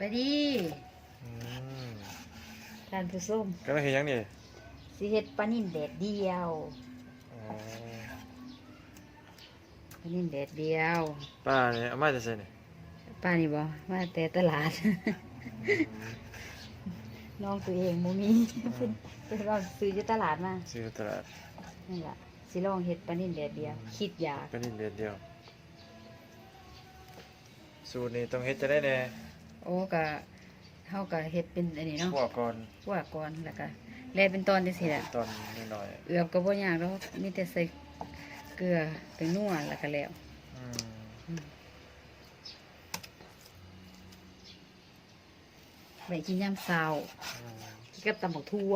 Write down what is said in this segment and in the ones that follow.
ไปดีอืมท่านผู้ชมก็เราเห็นยังนี่สิเฮ็ดปลานิ่นแดดเดียวอ๋อปลานิ่นแดดเดียวป้าเนี่ยเอามาจะใส่นี่ป้านี่บ่มาแต่ตลาด น้องตัวเองบ่มีเป็นว่าซื้ออยู่ตลาดมาซื้อตลาดนั่นล่ะสิลองเฮ็ดปลานิ่นแดดเดียว คิดอยาก ก็นี่เดียวเดียว สูตรนี้ต้องเฮ็ดจะได้แน่ โอ้ก็เฮาก็เฮ็ดเป็นอันนี้เนาะพวกก่อนคั่วก่อนแล้วก็แลเป็นตอนจังซี่ล่ะตอนหน่อยเอือบก็บ่ยากดอกมีแต่ใส่เกลือไปนัวแล้วก็แล้วๆอืมอืมไปกินยามเช้าอืมกินกับตำบักทั่ว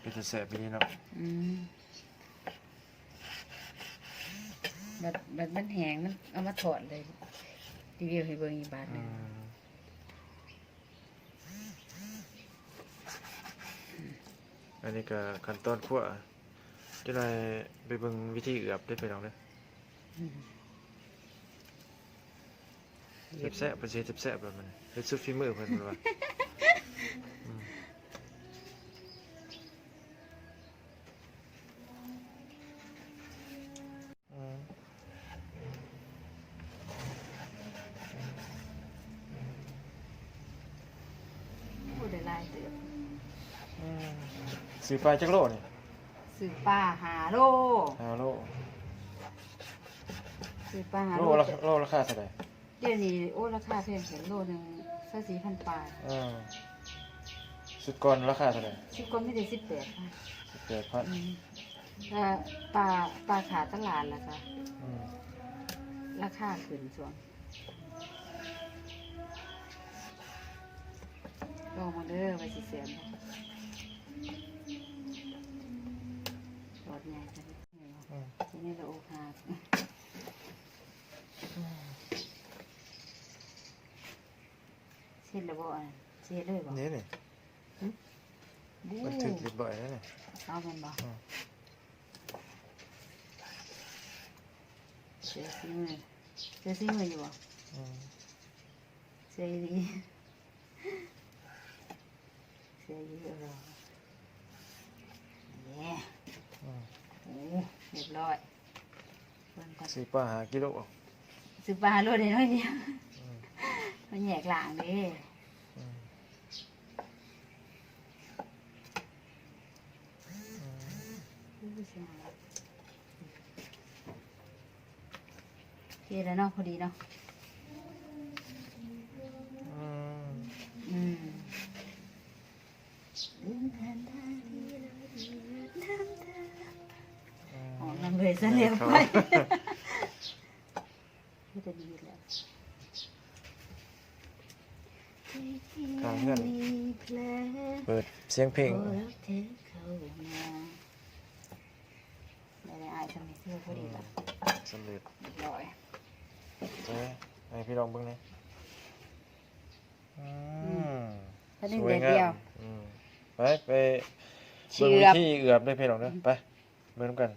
เป็นจะแสบปีนี้เนาะ อืม บัดบัดมันแห้งมันเอามาถอดเลยรีวิวให้เบิ่งอีกบาทหอืนึงมอันนี้ก็ขั้นตอนคั่วจะได้ไปเบิ่งวิธีเอือบได้ไปลองเด้ออืมแซ่บๆเป็นสิแซ่บๆแบบมันเฮ็ดสุดฝีมือเพิ่นว่าอืมอืม พูดได้หลายเติบ อืม ซื้อปลาจักโลนี่ซื้อปลาหาโลห้าโลซื้อปลาหาโลโลละโลราคาเท่าไหร่เดี๋ยวนี้โอ้ราคาแพงเสียโลหนึงสักสี่พันปลายอืมสุดก่อนราคาเท่าไหร่ชิปก็ไม่ได้สิบแปดค่ะแปดพันอืมแล้วปลาปลาขาตลาดล่ะค่ะอืมราคาขึ้นช่วงลองมาเด้อไว้สิเสียม รถใหญ่จังอืมทีนี้เราโอคาเช็ดแล้วบ่อะเช็ดเลยบ่นี่นี่มันถึกเรียบร้อยแล้วนี่ยเอามันบ่อืมเสียซีมือเสียซีมืออยู่บ่อืมเสียดีเสียเยอะเลยเนี่ย รียบร้อยเบิ่งก่อนซื้อปลาหากิโลซื้อปลาโลดได้น้อยเดียวอืมมันแยกหลางเด้อืมอืมผู้ชายโอเคแล้วเนาะพอดีเนาะ เลยซะเร็วไปไม่จะดีแล้วทางเพื่อนเปิดเสียงเพลงโอ้รักเธอเข้มาได้ได้อายทำให้เสื้อพอดีละสำเร็จร้อยเอ้ยให้พี่ลองเบิ่งหน่อยอืมถ้าดึงสวยเดียวงาเดียวมไปไปเชืเบิ่งอบวิธีเอือบได้พี่ลองเด้อไปเบิ่งนกัน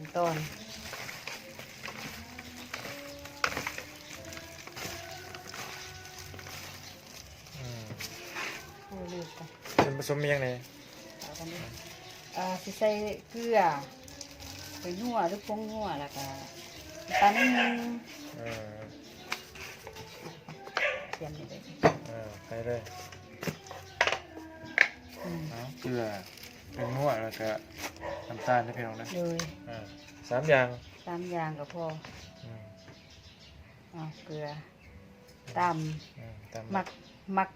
ขั้นตอนอืมโอ้ลืมไปส่วนผสมมีหยังไงเอากันดิอ่าสิใส่เกลือไปนัวหรือปรุงนัวแล้วก็ตาลนิดนึงเออเตรียมนี่เลยเออใส่เลยอืม เอาเกลือ เป็นนวดแล้วก็น้ำตาลได้พี่ลองเด้อเลยอ่าสามอย่างตามอย่างก็พออืมเอาเกลือตำอืมตามมักมัก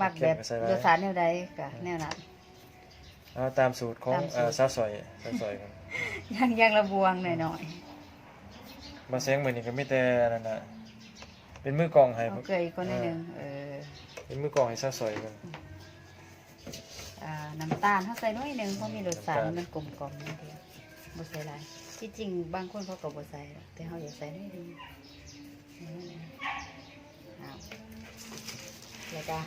มักเค็แบมบก็ใส่ไว้ รสชาติแนวใดก็แนวนั้น เอาตามสูตรของตามสูตร เอ่อซาวซอยซาวซอยกันยังยังระบวงหน่อยมาเสียงมือนี่ก็มีแต่นั่นน่ะเป็นมือกลองๆให้เอาเกลืออีกคนหนึงเออเป็นมือกลองให้ซาวซอยกันอ่า น้ำตาลเขาใส่น้อยหนึงเพราะมีรสชาติน้ำตาลมันกลมกล่อมนิดเดียวบ่ใส่หลายที่จริงบางคนเขาก็บ่ใส่หรอกแต่เขาอยากใส่น้อยหนึงเอาแล้วก็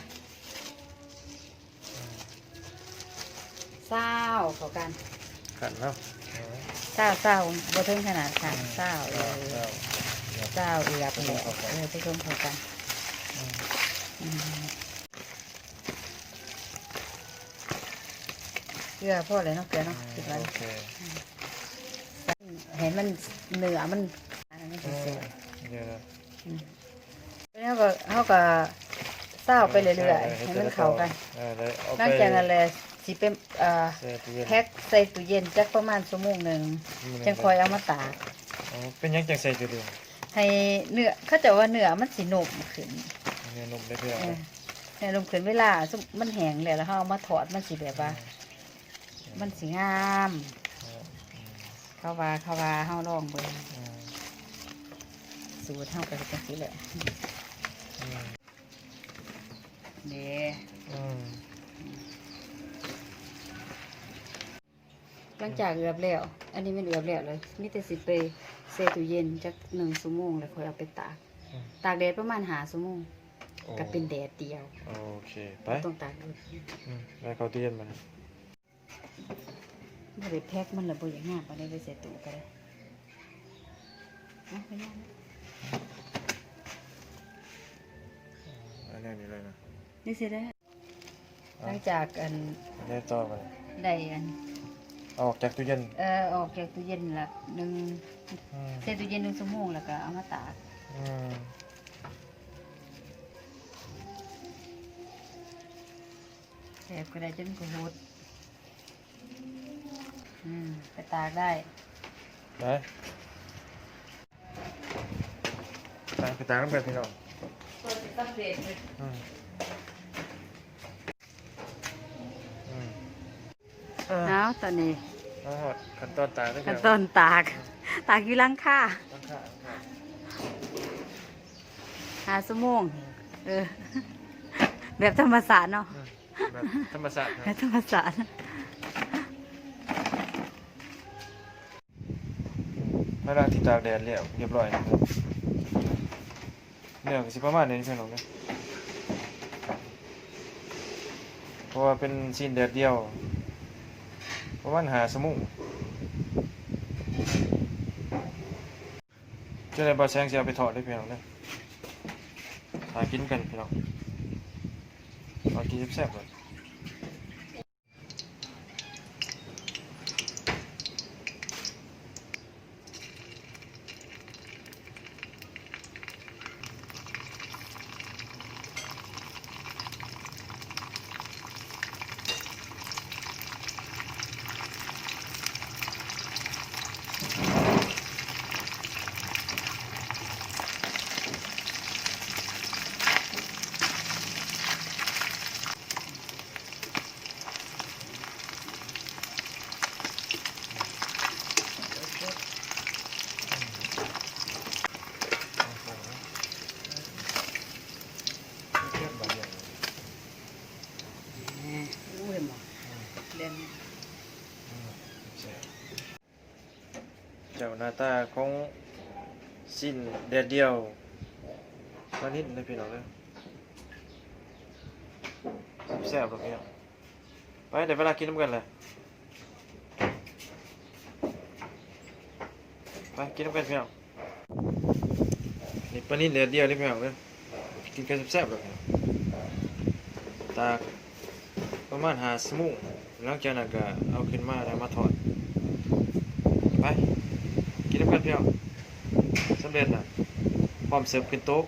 ซาวเข้ากันขันเนาะเศร้าเศร้าบ่ถึงขนาดค่ะเศร้าเลยเศร้าเศร้าเอือบแหละเออไปชมเขากัน อืม อืม เกลือพ่อเลยเนาะเกลือเนาะคิดว่าโอเคเห็นมันเนื้อมันอันนั้นไม่อืเสีมยเดี๋ยวนะแล้วก็เขาก็เศร้าไปเรื่อยๆให้มันเข้ากันเออแล้วเอาหลังไปจากนั้นแหละสิเป็นเอ่อแช่ตู้เย็นแพ็คใส่ตู้เย็นจักประมาณชั่วโมงหนึ่งจังคอยเอามาตากอ๋อเป็นหยังจังใส่ตู้เย็นให้เนื้อเขาจะว่าเนื้อมันสินุ่มขึ้นเนื้อนมได้เพื่อนเออเนื้อนุ่มขึ้นเวลาซุมันแห้งแล้วแล้วเขาเอามาถอดมันสิแบบว่า มันสิงาม เขาว่าเขาว่าเฮาลองเบิ่งอืมสูตรเฮาก็สิจังซี่แหละอืมเด้อืมหลังจากเอือบแล้ว อันนี้มันเอือบแล้วเลยมีแต่สิไปเซตู้เย็นจักหนึ่งชั่วโมงแล้วค่อยเอาไปตาก ตากแดดประมาณหาชั่วโมงโอ้ก็เป็นแดดเดียว โอเค ไปบ่ต้องตากโดนอืมแล้วเขาตู้เย็นมัน บ่ได้แพ็คมันละบ่อย่างงามปานใดไปใส่ตู้ก็ได้เอาไปย่างนะอันนี้นี่เลยนะนี่สิได้หลังจากอันอันนี้ต่อไปได้อันเอาออกจากตู้เย็นเอ่อออกจากตู้เย็นละหนึ่งอืมใส่ตู้เย็นหนึ่งชั่วโมงแล้วก็เอามาตากอืมแถบก็ได้จนกระหดอืม ไปตากได้ไปตามไปตามกันไปพี่น้องตัวสิสำเร็จเลยอืมอืมเอาตอนนี้เอาหอดขั้นตอนตากได้ขั้นพี่ตน้อองนตาก ตากอยู่หลังค่าตั้งค่าตั้งค่าหาชั่วโมงเออ แบบธรรมศาสตร์เนาะอืมแบบธรรมศาสตร์คแบรับบธรรมศาสตร์ เวลางที่ตากแดดแล้วเรียบร้อยนะครับเนี่ยก็สิประมาณนี้พี่น้องนะเพราะว่าเป็นซีนแดดเดียวประมาณหาสมุงจะได้บาแซงเสียไปถอดได้พี่น้องนะหากินกันพี่น้องหากินแซ่บๆเลย อู้เห็นบ่เด่น เจ้า หน้าตาของสิ้นแดดเดียวตอนนี้เลยพี่น้องเลยแซ่บๆหรอกพี่น้องไปเดี๋ยวเวลากินน้ำกันเลยไปกินน้ำกันพี่น้องนี่ปลานิ่นแดดเดียวเลยพี่น้องเลยกินกันแซ่บๆหรอกพี่น้องตากประมาณหาสมุงหลังจากนั้นก็เอาขึ้นมาแล้วมาทอดไปกิน กันพี่น้องสำเร็จนะพร้อมเสิร์ฟขึ้นโต๊ะ